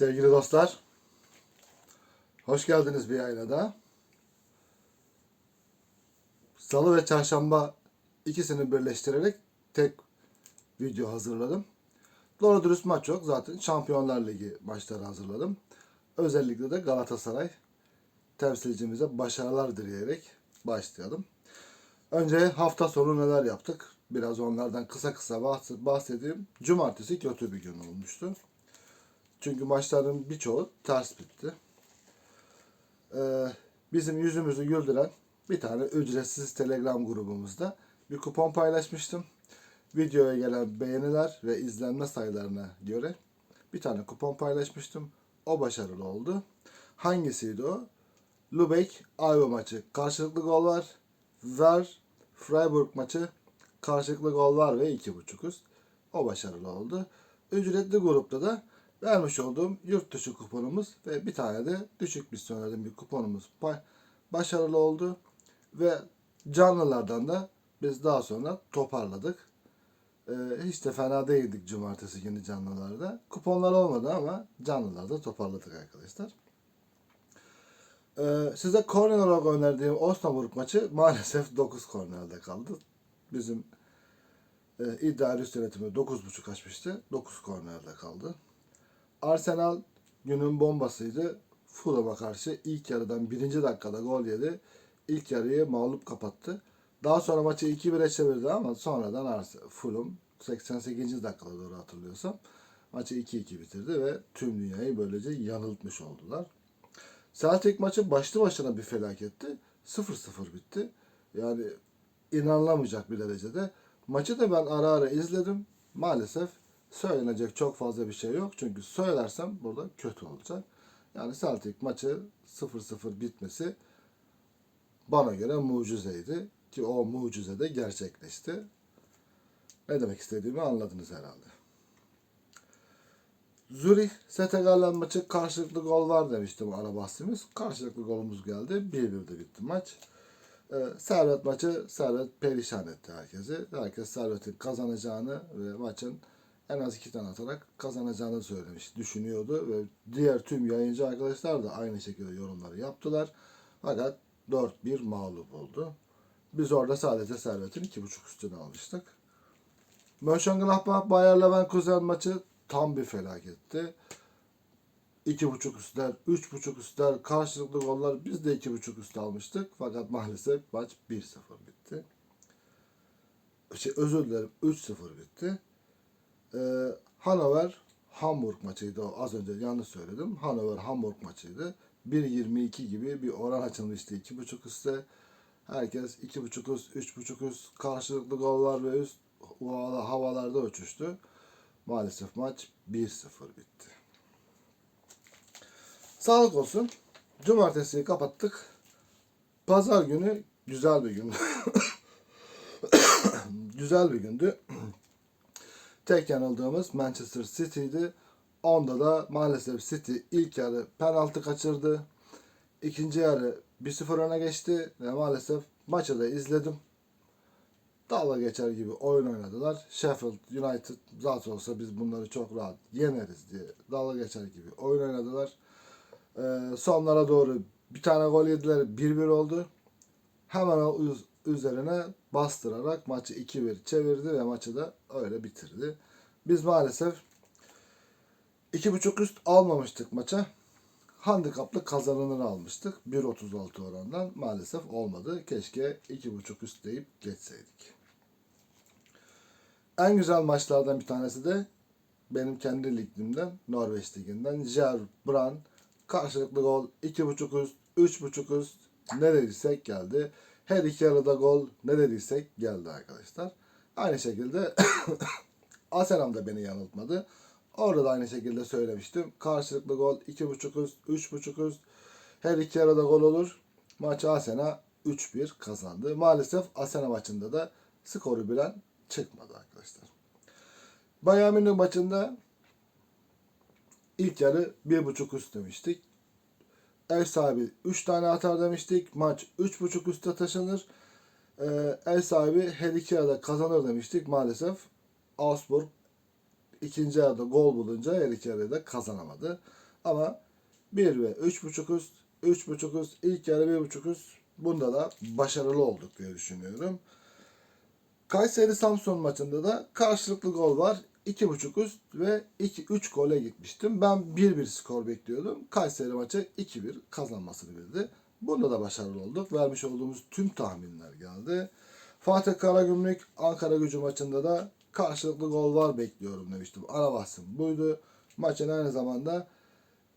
Sevgili dostlar, hoş geldiniz bir yayına daha. Salı ve çarşamba ikisini birleştirerek tek video hazırladım. Doğru dürüst maç yok. Zaten Şampiyonlar Ligi maçları hazırladım. Özellikle de Galatasaray temsilcimize başarılar dileyerek başlayalım. Önce hafta sonu neler yaptık? Biraz onlardan kısa kısa bahs- bahsedeyim. Cumartesi kötü bir gün olmuştu. Çünkü maçların birçoğu ters bitti. Ee, bizim yüzümüzü güldüren bir tane ücretsiz Telegram grubumuzda bir kupon paylaşmıştım. Videoya gelen beğeniler ve izlenme sayılarına göre bir tane kupon paylaşmıştım. O başarılı oldu. Hangisiydi o? Lübeck Ayva maçı karşılıklı gol var. Ver Freiburg maçı karşılıklı gol var ve 2.5 üst. O başarılı oldu. Ücretli grupta da vermiş olduğum yurt dışı kuponumuz ve bir tane de düşük misyonerden bir kuponumuz başarılı oldu. Ve canlılardan da biz daha sonra toparladık. Ee, hiç de fena değildik cumartesi günü canlılarda. Kuponlar olmadı ama canlılarda toparladık arkadaşlar. Ee, size korner olarak önerdiğim Osnabrück maçı maalesef 9 kornerde kaldı. Bizim e, iddia üst yönetimi 9.5 açmıştı. 9 kornerde kaldı. Arsenal günün bombasıydı. Fulham'a karşı ilk yarıdan birinci dakikada gol yedi. İlk yarıyı mağlup kapattı. Daha sonra maçı 2-1'e çevirdi ama sonradan Ars- Fulham 88. dakikada doğru hatırlıyorsam maçı 2-2 bitirdi ve tüm dünyayı böylece yanıltmış oldular. Celtic maçı başlı başına bir felaketti. 0-0 bitti. Yani inanılamayacak bir derecede. Maçı da ben ara ara izledim. Maalesef söylenecek çok fazla bir şey yok. Çünkü söylersem burada kötü olacak. Yani Celtic maçı 0-0 bitmesi bana göre mucizeydi. Ki o mucize de gerçekleşti. Ne demek istediğimi anladınız herhalde. Zürih Setegallen maçı karşılıklı gol var demiştim ara bahsimiz. Karşılıklı golümüz geldi. 1-1'de bitti maç. Ee, Servet maçı Servet perişan etti herkesi. Herkes Servet'in kazanacağını ve maçın en az iki tane atarak kazanacağını söylemiş, düşünüyordu ve diğer tüm yayıncı arkadaşlar da aynı şekilde yorumları yaptılar. Fakat 4-1 mağlup oldu. Biz orada sadece Servet'in 2.5 üstüne almıştık. Mönchengladbach Bayer Leverkusen maçı tam bir felaketti. 2.5 üstler, 3.5 üstler, karşılıklı goller biz de 2.5 üst almıştık. Fakat maalesef maç 1-0 bitti. Şey, özür dilerim 3-0 bitti. Ee, Hannover Hamburg maçıydı o. Az önce yanlış söyledim. Hannover Hamburg maçıydı. 1.22 gibi bir oran açılmıştı 2.5 üstte. Herkes 2.5 üst, 3.5 üst, karşılıklı gollar ve üst hava- havalarda uçuştu. Maalesef maç 1-0 bitti. Sağlık olsun. Cumartesiyi kapattık. Pazar günü güzel bir gündü. güzel bir gündü. Tek yanıldığımız Manchester City'ydi. Onda da maalesef City ilk yarı penaltı kaçırdı. İkinci yarı 1-0 öne geçti ve maalesef maçı da izledim. Dalga geçer gibi oyun oynadılar. Sheffield United zaten olsa biz bunları çok rahat yeneriz diye dalga geçer gibi oyun oynadılar. Ee, sonlara doğru bir tane gol yediler. 1-1 oldu. Hemen üzerine bastırarak maçı 2-1 çevirdi ve maçı da öyle bitirdi. Biz maalesef 2.5 üst almamıştık maça. Handikaplı kazananını almıştık. 1.36 orandan maalesef olmadı. Keşke 2.5 üst deyip geçseydik. En güzel maçlardan bir tanesi de benim kendi ligimden, Norveç liginden Jer Brand karşılıklı gol 2.5 üst, 3.5 üst ne dediysek geldi. Her iki yarıda gol ne dediysek geldi arkadaşlar. Aynı şekilde Arsenal da beni yanıltmadı. Orada da aynı şekilde söylemiştim. Karşılıklı gol 2.5 üst, 3.5 üst. Her iki yarıda gol olur. Maçı Asena 3-1 kazandı. Maalesef Asena maçında da skoru bilen çıkmadı arkadaşlar. Bayern Münih maçında ilk yarı 1.5 üst demiştik. Ev sahibi 3 tane atar demiştik. Maç 3.5 üste taşınır. Ee, ev sahibi her iki yarıda kazanır demiştik. Maalesef Augsburg ikinci yarıda gol bulunca her iki yarıda kazanamadı. Ama 1 ve 3.5 üst, 3.5 üst, ilk yarı 1.5 üst bunda da başarılı olduk diye düşünüyorum. Kayseri Samsun maçında da karşılıklı gol var. 2.5 üst ve 2 3 gole gitmiştim. Ben 1-1 skor bekliyordum. Kayseri maçı 2-1 kazanmasını bildi. Bunda da başarılı olduk. Vermiş olduğumuz tüm tahminler geldi. Fatih Karagümrük Ankara Gücü maçında da karşılıklı gol var bekliyorum demiştim. Ana bahsim buydu. Maçın aynı zamanda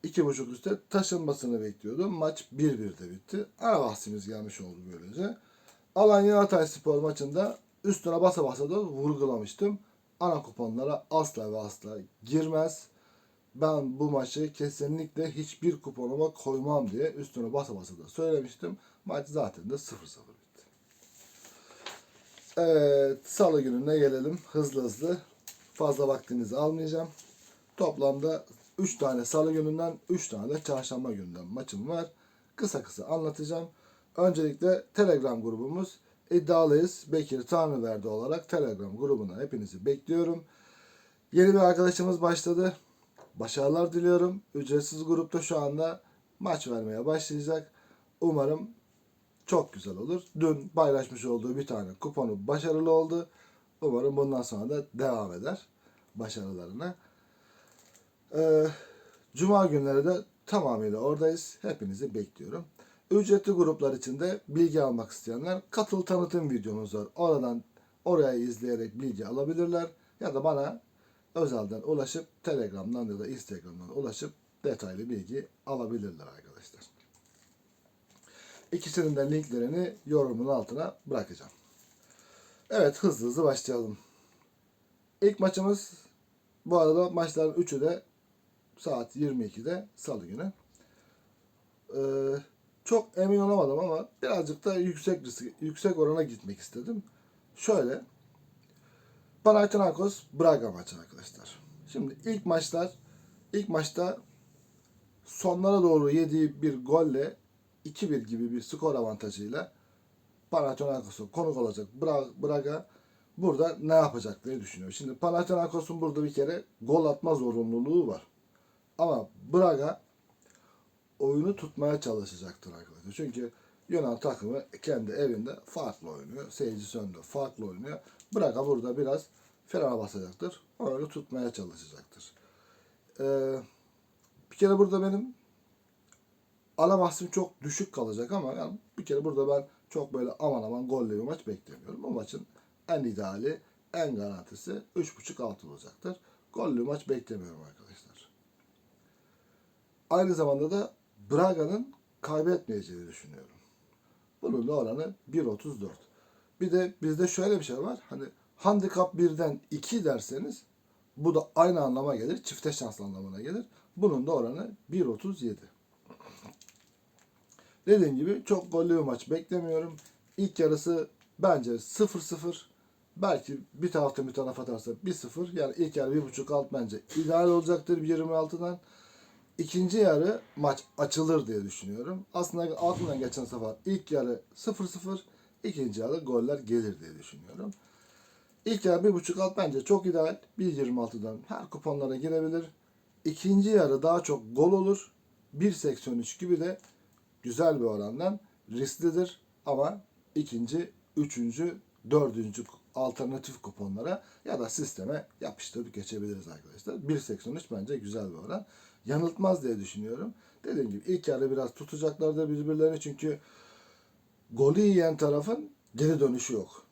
2.5 üstte taşınmasını bekliyordum. Maç 1-1'de bitti. Ana bahsimiz gelmiş oldu böylece. Alanya Hatay Spor maçında üstüne basa basa da vurgulamıştım. Ana kuponlara asla ve asla girmez. Ben bu maçı kesinlikle hiçbir kuponuma koymam diye üstüne basa basa da söylemiştim. Maç zaten de 0-0 bitti. Evet, salı gününe gelelim hızlı hızlı. Fazla vaktinizi almayacağım. Toplamda 3 tane salı gününden 3 tane de çarşamba gününden maçım var. Kısa kısa anlatacağım. Öncelikle Telegram grubumuz iddialıyız. Bekir Tanrıverdi olarak Telegram grubuna hepinizi bekliyorum. Yeni bir arkadaşımız başladı. Başarılar diliyorum. Ücretsiz grupta şu anda maç vermeye başlayacak. Umarım çok güzel olur. Dün paylaşmış olduğu bir tane kuponu başarılı oldu. Umarım bundan sonra da devam eder başarılarına. Ee, Cuma günleri de tamamıyla oradayız. Hepinizi bekliyorum. Ücretli gruplar için de bilgi almak isteyenler katıl tanıtım videomuz var. Oradan oraya izleyerek bilgi alabilirler. Ya da bana özelden ulaşıp Telegram'dan ya da Instagram'dan ulaşıp detaylı bilgi alabilirler arkadaşlar. İkisinin de linklerini yorumun altına bırakacağım. Evet hızlı hızlı başlayalım. İlk maçımız bu arada maçların üçü de saat 22'de salı günü. Ee, çok emin olamadım ama birazcık da yüksek risk, yüksek orana gitmek istedim. Şöyle Panathinaikos Braga maçı arkadaşlar. Şimdi ilk maçlar ilk maçta sonlara doğru yediği bir golle 2-1 gibi bir skor avantajıyla Panathinaikos'a konuk olacak Bra- Braga burada ne yapacak diye düşünüyor. Şimdi Panathinaikos'un burada bir kere gol atma zorunluluğu var. Ama Braga oyunu tutmaya çalışacaktır arkadaşlar. Çünkü Yunan takımı kendi evinde farklı oynuyor. Seyircisi önünde farklı oynuyor. Braga burada biraz frene basacaktır. Oyunu tutmaya çalışacaktır. Ee, bir kere burada benim ana çok düşük kalacak ama yani bir kere burada ben çok böyle aman aman golle bir maç beklemiyorum. Bu maçın en ideali, en garantisi 3.5 altı olacaktır. Gollü maç beklemiyorum arkadaşlar. Aynı zamanda da Braga'nın kaybetmeyeceğini düşünüyorum. Bunun da oranı 1.34. Bir de bizde şöyle bir şey var. Hani handikap 1'den 2 derseniz bu da aynı anlama gelir. Çifte şans anlamına gelir. Bunun da oranı 1.37. Dediğim gibi çok gollü bir maç beklemiyorum. İlk yarısı bence 0-0. Belki bir tarafta bir taraf atarsa 1-0. Yani ilk yarı 1.5 alt bence ideal olacaktır 26'dan. İkinci yarı maç açılır diye düşünüyorum. Aslında aklımdan geçen sefer ilk yarı 0-0, ikinci yarı goller gelir diye düşünüyorum. İlk yarı 1.5 alt bence çok ideal. 1.26'dan her kuponlara girebilir. İkinci yarı daha çok gol olur. 1.83 gibi de güzel bir orandan risklidir. Ama ikinci, üçüncü, dördüncü alternatif kuponlara ya da sisteme yapıştırıp geçebiliriz arkadaşlar. 1.83 bence güzel bir oran. Yanıltmaz diye düşünüyorum. Dediğim gibi ilk yarı biraz tutacaklardır birbirlerini çünkü golü yiyen tarafın geri dönüşü yok.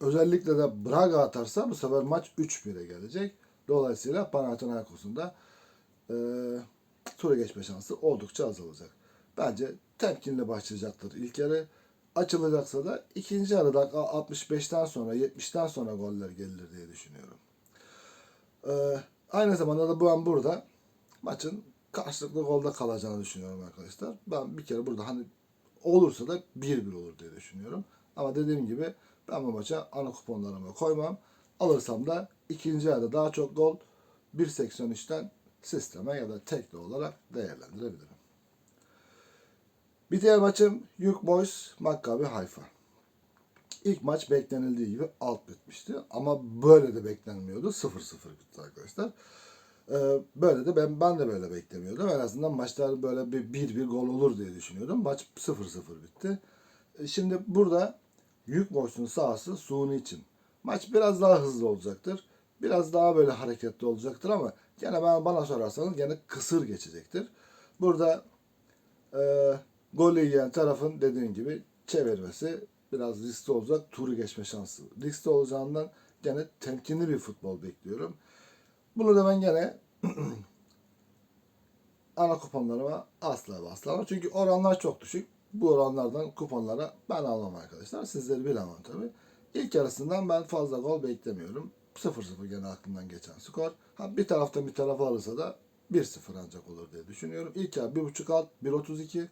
Özellikle de Braga atarsa bu sefer maç 3-1'e gelecek. Dolayısıyla Panathinaikos'un da e, tura geçme şansı oldukça azalacak. Bence temkinli başlayacaktır ilk yarı. Açılacaksa da ikinci yarıda 65'ten sonra 70'ten sonra goller gelir diye düşünüyorum. E, aynı zamanda da bu an burada maçın karşılıklı golda kalacağını düşünüyorum arkadaşlar. Ben bir kere burada hani olursa da 1-1 olur diye düşünüyorum. Ama dediğim gibi ben bu maça ana kuponlarıma koymam. Alırsam da ikinci yarıda daha çok gol 1.83'ten sisteme ya da tekli olarak değerlendirebilirim. Bir diğer maçım Yük Boys Maccabi Haifa. İlk maç beklenildiği gibi alt bitmişti. Ama böyle de beklenmiyordu. 0-0 bitti arkadaşlar. Ee, böyle de ben ben de böyle beklemiyordum. En azından maçlar böyle bir bir, bir gol olur diye düşünüyordum. Maç 0-0 bitti. E, Şimdi burada yük boşluğun sahası Suni için. Maç biraz daha hızlı olacaktır. Biraz daha böyle hareketli olacaktır ama gene ben bana sorarsanız gene kısır geçecektir. Burada e, golü yiyen tarafın dediğim gibi çevirmesi biraz riskli olacak. Turu geçme şansı riskli olacağından gene temkinli bir futbol bekliyorum. Bunu da ben gene ana kuponlarıma asla ve asla almam. Çünkü oranlar çok düşük. Bu oranlardan kuponlara ben almam arkadaşlar. Sizleri bilemem tabii. İlk yarısından ben fazla gol beklemiyorum. 0-0 gene aklımdan geçen skor. Ha, bir taraftan bir taraf alırsa da 1-0 ancak olur diye düşünüyorum. İlk yarı 1.5 alt 1.32.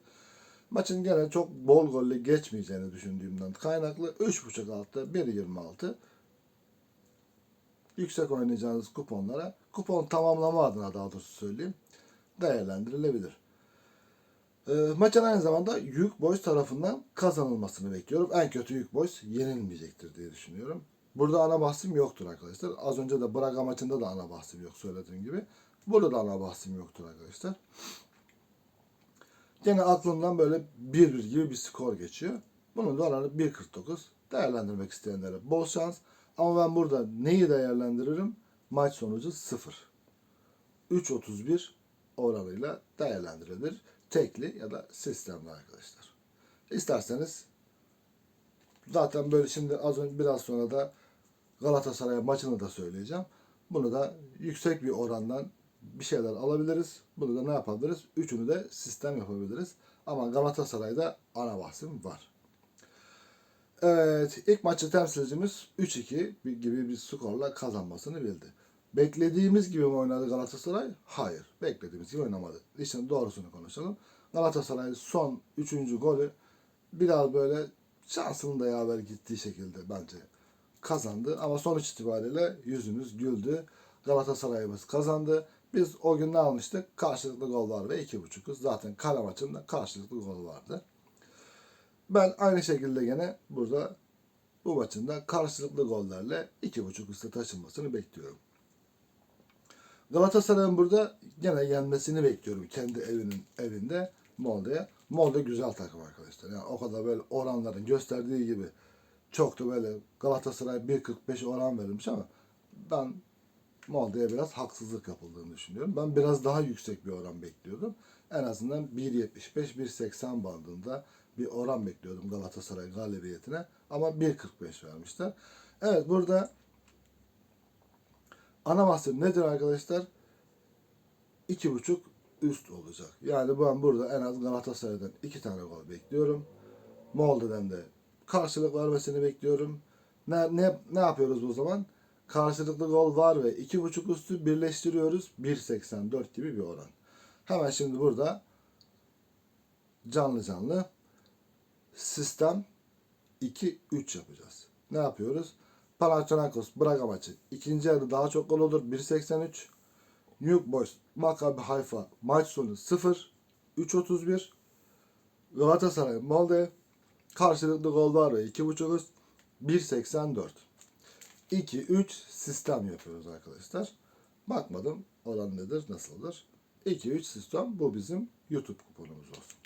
Maçın gene çok bol golle geçmeyeceğini düşündüğümden kaynaklı 3.5 altta 1.26 yüksek oynayacağınız kuponlara kupon tamamlama adına daha doğrusu söyleyeyim değerlendirilebilir. E, maçın aynı zamanda Yük Boys tarafından kazanılmasını bekliyorum. En kötü Yük Boys yenilmeyecektir diye düşünüyorum. Burada ana bahsim yoktur arkadaşlar. Az önce de Braga maçında da ana bahsim yok söylediğim gibi. Burada da ana bahsim yoktur arkadaşlar. Gene aklımdan böyle 1-1 gibi bir skor geçiyor. Bunun da oranı 1.49. Değerlendirmek isteyenlere bol şans. Ama ben burada neyi değerlendiririm? Maç sonucu 0. 3.31 oranıyla değerlendirilir. Tekli ya da sistemli arkadaşlar. İsterseniz zaten böyle şimdi az önce biraz sonra da Galatasaray maçını da söyleyeceğim. Bunu da yüksek bir orandan bir şeyler alabiliriz. Bunu da ne yapabiliriz? Üçünü de sistem yapabiliriz. Ama Galatasaray'da ana bahsim var. Evet, ilk maçı temsilcimiz 3-2 bir- gibi bir skorla kazanmasını bildi. Beklediğimiz gibi mi oynadı Galatasaray? Hayır, beklediğimiz gibi oynamadı. İşin doğrusunu konuşalım. Galatasaray son 3. golü biraz böyle şansının da yaver gittiği şekilde bence kazandı. Ama sonuç itibariyle yüzümüz güldü. Galatasaray'ımız kazandı. Biz o gün ne almıştık? Karşılıklı gol var ve 2.5'uz. Zaten kale maçında karşılıklı gol vardı. Ben aynı şekilde gene burada bu maçın da karşılıklı gollerle 2.5 üstte taşınmasını bekliyorum. Galatasaray'ın burada gene yenmesini bekliyorum kendi evinin evinde Molde'ye. Molde güzel takım arkadaşlar. Yani o kadar böyle oranların gösterdiği gibi çok da böyle Galatasaray 1.45 oran verilmiş ama ben Molde'ye biraz haksızlık yapıldığını düşünüyorum. Ben biraz daha yüksek bir oran bekliyordum. En azından 1.75-1.80 bandında bir oran bekliyordum Galatasaray galibiyetine. Ama 1.45 vermişler. Evet burada ana bahsim nedir arkadaşlar? 2.5 üst olacak. Yani ben burada en az Galatasaray'dan 2 tane gol bekliyorum. Molde'den de karşılık vermesini bekliyorum. Ne, ne, ne yapıyoruz bu zaman? Karşılıklı gol var ve 2.5 üstü birleştiriyoruz. 1.84 gibi bir oran. Hemen şimdi burada canlı canlı sistem 2-3 yapacağız. Ne yapıyoruz? Panathinaikos Braga maçı. İkinci yarı daha çok gol olur. 1.83. New Boys Maccabi Haifa maç sonu 0. 3.31. Galatasaray Molde karşılıklı gol var ve 2.5 üst 1.84. 2-3 sistem yapıyoruz arkadaşlar. Bakmadım oran nedir, nasıldır. 2-3 sistem bu bizim YouTube kuponumuz olsun.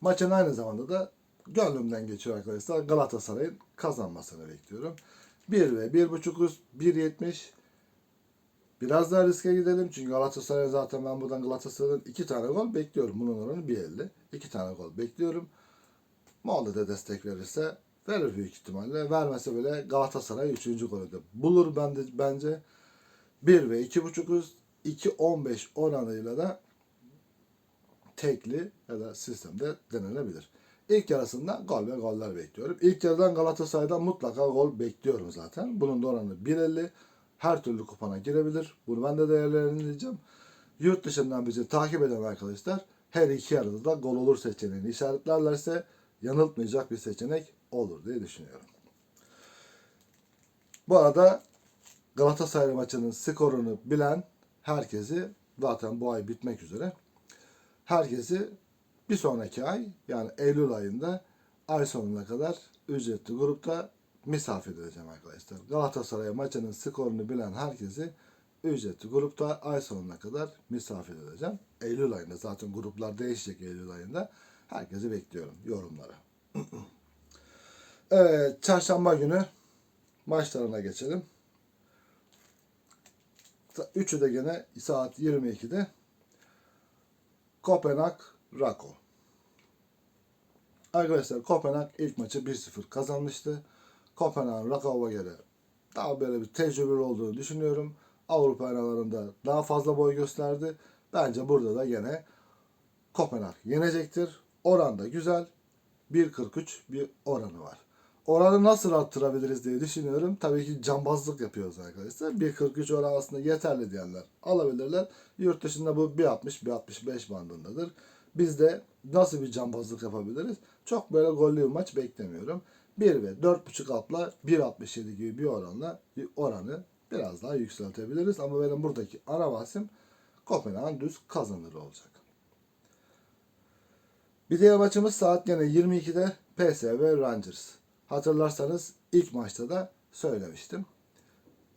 Maçın aynı zamanda da gönlümden geçiyor arkadaşlar. Galatasaray'ın kazanmasını bekliyorum. 1 ve 1.5 üst 1.70 Biraz daha riske gidelim çünkü Galatasaray zaten ben buradan Galatasaray'dan 2 tane gol bekliyorum. Bunun oranı 1.50. 2 tane gol bekliyorum. Molde de destek verirse verir büyük ihtimalle. Vermese bile Galatasaray 3. golü de bulur bence. bence. 1 ve 2.5 üst 2.15 oranıyla da tekli ya da sistemde denenebilir. İlk yarısında gol ve goller bekliyorum. İlk yarıdan Galatasaray'dan mutlaka gol bekliyorum zaten. Bunun da oranı 1.50. Her türlü kupona girebilir. Bunu ben de değerlendireceğim. Yurt dışından bizi takip eden arkadaşlar her iki yarıda da gol olur seçeneğini işaretlerlerse yanıltmayacak bir seçenek olur diye düşünüyorum. Bu arada Galatasaray maçının skorunu bilen herkesi zaten bu ay bitmek üzere herkesi bir sonraki ay yani Eylül ayında ay sonuna kadar ücretli grupta misafir edeceğim arkadaşlar. Galatasaray maçının skorunu bilen herkesi ücreti grupta ay sonuna kadar misafir edeceğim. Eylül ayında zaten gruplar değişecek Eylül ayında. Herkesi bekliyorum yorumlara. evet çarşamba günü maçlarına geçelim. Üçü de gene saat 22'de Kopenhag Rako. Arkadaşlar Kopenhag ilk maçı 1-0 kazanmıştı. Kopenhag Rakov'a göre daha böyle bir tecrübeli olduğunu düşünüyorum. Avrupa aralarında daha fazla boy gösterdi. Bence burada da gene Kopenhag yenecektir. Oran da güzel. 1.43 bir oranı var. Oranı nasıl arttırabiliriz diye düşünüyorum. Tabii ki cambazlık yapıyoruz arkadaşlar. 1.43 oran aslında yeterli diyenler alabilirler. Yurt dışında bu 1.60-1.65 bandındadır. Biz de nasıl bir cambazlık yapabiliriz? Çok böyle gollü bir maç beklemiyorum. 1 ve 4.5 altla 1.67 gibi bir oranla oranı biraz daha yükseltebiliriz. Ama benim buradaki ana bahsim Kopenhag'ın düz kazanır olacak. Bir diğer maçımız saat gene 22'de PSV Rangers. Hatırlarsanız ilk maçta da söylemiştim.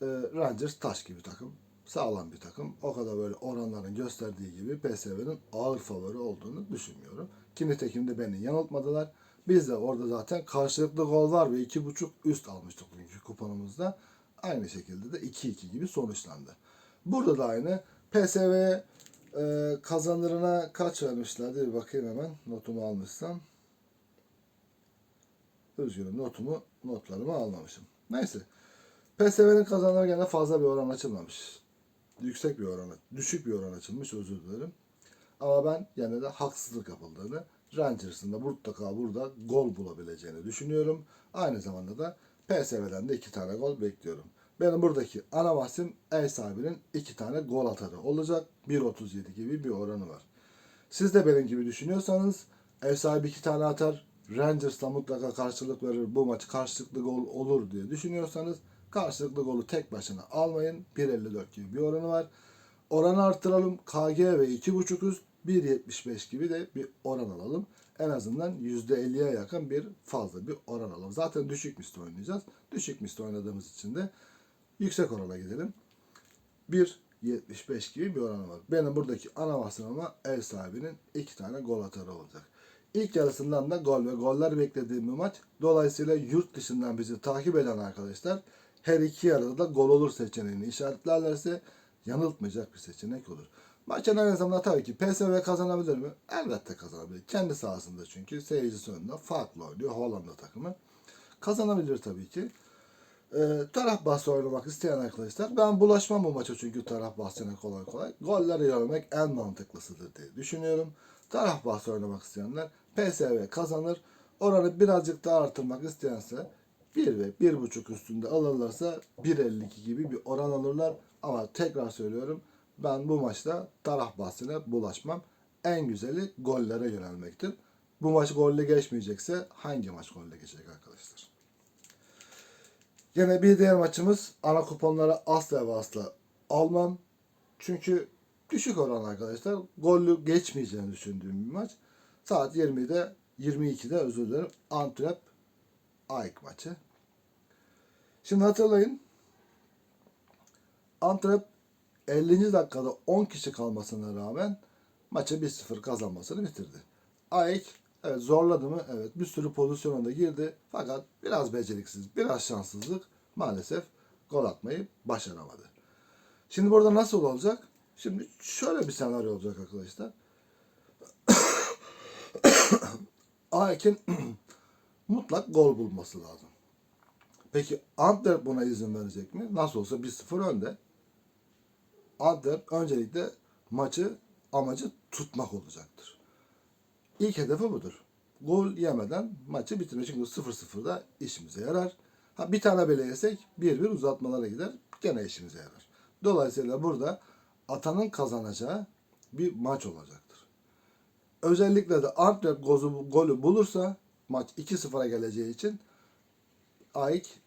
Ee, Rangers taş gibi takım. Sağlam bir takım. O kadar böyle oranların gösterdiği gibi PSV'nin ağır favori olduğunu düşünmüyorum. Ki nitekim de beni yanıltmadılar. Biz de orada zaten karşılıklı gol var ve 2.5 üst almıştık bugünkü kuponumuzda. Aynı şekilde de 2-2 gibi sonuçlandı. Burada da aynı. PSV e, kazanırına kaç vermişlerdi? Bir bakayım hemen. Notumu almışsam. Üzgünüm notumu, notlarımı almamışım. Neyse. PSV'nin kazanları gene fazla bir oran açılmamış. Yüksek bir oran, düşük bir oran açılmış özür dilerim. Ama ben yine de haksızlık yapıldığını, Rangers'ın da mutlaka burada gol bulabileceğini düşünüyorum. Aynı zamanda da PSV'den de iki tane gol bekliyorum. Benim buradaki ana bahsim ev sahibinin iki tane gol atarı olacak. 1.37 gibi bir oranı var. Siz de benim gibi düşünüyorsanız ev sahibi iki tane atar. Rangers'la mutlaka karşılık verir. Bu maç karşılıklı gol olur diye düşünüyorsanız karşılıklı golü tek başına almayın. 1.54 gibi bir oranı var. Oranı arttıralım. KG ve 2.5 üst 1.75 gibi de bir oran alalım. En azından %50'ye yakın bir fazla bir oran alalım. Zaten düşük misli oynayacağız. Düşük misli oynadığımız için de yüksek orana gidelim. 1.75 gibi bir oranı var. Benim buradaki ana bahsim ama ev sahibinin iki tane gol atarı olacak. İlk yarısından da gol ve goller beklediğim bir maç. Dolayısıyla yurt dışından bizi takip eden arkadaşlar her iki yarıda da gol olur seçeneğini işaretlerlerse yanıltmayacak bir seçenek olur. Maçın en azından tabii ki PSV kazanabilir mi? Elbette kazanabilir. Kendi sahasında çünkü seyircisi önünde farklı oynuyor Hollanda takımı. Kazanabilir tabii ki. Ee, taraf bahsi oynamak isteyen arkadaşlar ben bulaşmam bu maça çünkü taraf bahsine kolay kolay. Golleri görmek en mantıklısıdır diye düşünüyorum. Taraf bahsi oynamak isteyenler PSV kazanır. Oranı birazcık daha artırmak isteyense 1 ve 1.5 üstünde alırlarsa 1.52 gibi bir oran alırlar. Ama tekrar söylüyorum ben bu maçta taraf bahsine bulaşmam. En güzeli gollere yönelmektir. Bu maç golle geçmeyecekse hangi maç golle geçecek arkadaşlar? Yine bir diğer maçımız ana kuponlara asla ve asla almam. Çünkü düşük oran arkadaşlar. Gollü geçmeyeceğini düşündüğüm bir maç. Saat 20'de 22'de özür dilerim. Antwerp AEK maçı. Şimdi hatırlayın. Antwerp 50. dakikada 10 kişi kalmasına rağmen maçı 1-0 kazanmasını bitirdi. AEK evet zorladı mı? Evet bir sürü pozisyona girdi. Fakat biraz beceriksiz, biraz şanssızlık maalesef gol atmayı başaramadı. Şimdi burada nasıl olacak? Şimdi şöyle bir senaryo olacak arkadaşlar. AEK'in mutlak gol bulması lazım. Peki Antwerp buna izin verecek mi? Nasıl olsa 1-0 önde. Antwerp öncelikle maçı amacı tutmak olacaktır. İlk hedefi budur. Gol yemeden maçı bitirmek. Çünkü 0-0'da işimize yarar. Ha bir tane bile yesek 1-1 uzatmalara gider. Gene işimize yarar. Dolayısıyla burada atanın kazanacağı bir maç olacaktır. Özellikle de Antwerp golü, golü bulursa maç 2-0'a geleceği için AEK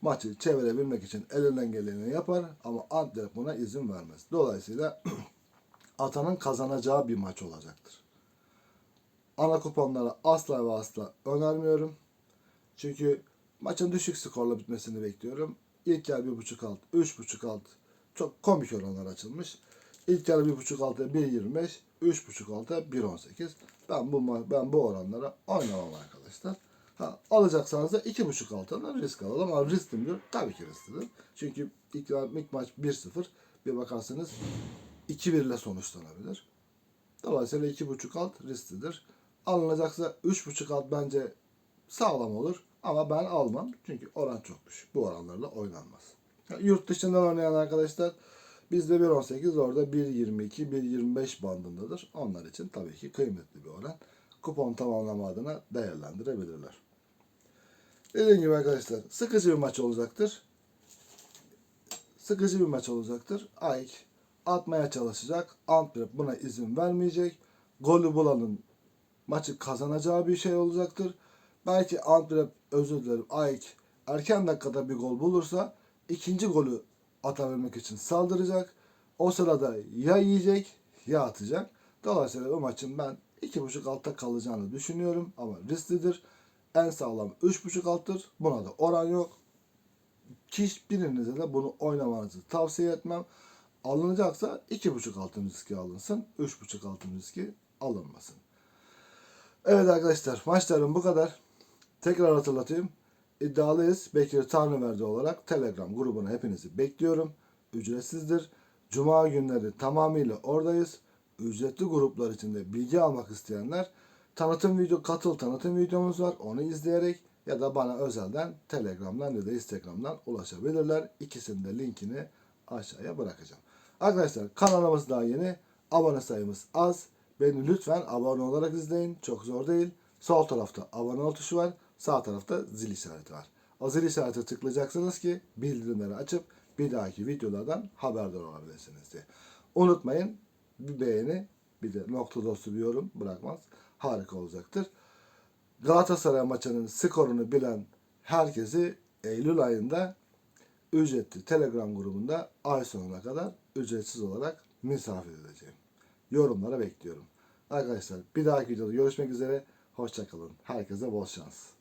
maçı çevirebilmek için elinden geleni yapar ama Antwerp buna izin vermez. Dolayısıyla atanın kazanacağı bir maç olacaktır. Ana kuponlara asla ve asla önermiyorum. Çünkü maçın düşük skorla bitmesini bekliyorum. İlk yer 1.5 alt, 3.5 alt çok komik oranlar açılmış. İlk yarı 1.5 altı 1.25, 3.5 altı 1.18. Ben bu ben bu oranlara oynamam arkadaşlar. Ha, alacaksanız da 2.5 altından risk alalım ama riskli midir? Tabii ki risklidir. Çünkü ilk, ilk maç 1-0 bir bakarsanız 2-1 ile sonuçlanabilir. Dolayısıyla 2.5 alt risklidir. Alınacaksa 3.5 alt bence sağlam olur. Ama ben almam. Çünkü oran çok düşük. Bu oranlarla oynanmaz. Yurt dışından oynayan arkadaşlar bizde 1.18 orada 1.22, 1.25 bandındadır. Onlar için tabii ki kıymetli bir oran. Kupon tamamlama adına değerlendirebilirler. Dediğim gibi arkadaşlar sıkıcı bir maç olacaktır. Sıkıcı bir maç olacaktır. Aik atmaya çalışacak. Antwerp buna izin vermeyecek. Golü bulanın maçı kazanacağı bir şey olacaktır. Belki Antwerp özür dilerim Aik erken dakikada bir gol bulursa ikinci golü atabilmek için saldıracak. O sırada ya yiyecek ya atacak. Dolayısıyla bu maçın ben 2.5 altta kalacağını düşünüyorum ama risklidir. En sağlam 3.5 alttır. Buna da oran yok. Hiçbirinize de bunu oynamanızı tavsiye etmem. Alınacaksa 2.5 altın riski alınsın. 3.5 altın riski alınmasın. Evet arkadaşlar maçlarım bu kadar. Tekrar hatırlatayım. İddialıyız. Bekir Tanrıverdi olarak Telegram grubuna hepinizi bekliyorum. Ücretsizdir. Cuma günleri tamamıyla oradayız. Ücretli gruplar içinde bilgi almak isteyenler tanıtım video katıl tanıtım videomuz var. Onu izleyerek ya da bana özelden Telegram'dan ya da Instagram'dan ulaşabilirler. İkisinin de linkini aşağıya bırakacağım. Arkadaşlar kanalımız daha yeni. Abone sayımız az. Beni lütfen abone olarak izleyin. Çok zor değil. Sol tarafta abone ol tuşu var. Sağ tarafta zil işareti var. O zil işareti tıklayacaksınız ki bildirimleri açıp bir dahaki videolardan haberdar olabilirsiniz diye. Unutmayın bir beğeni bir de nokta dostu bir yorum bırakmaz. Harika olacaktır. Galatasaray maçının skorunu bilen herkesi Eylül ayında ücretli Telegram grubunda ay sonuna kadar ücretsiz olarak misafir edeceğim. Yorumlara bekliyorum. Arkadaşlar bir dahaki videoda görüşmek üzere. Hoşçakalın. Herkese bol şans.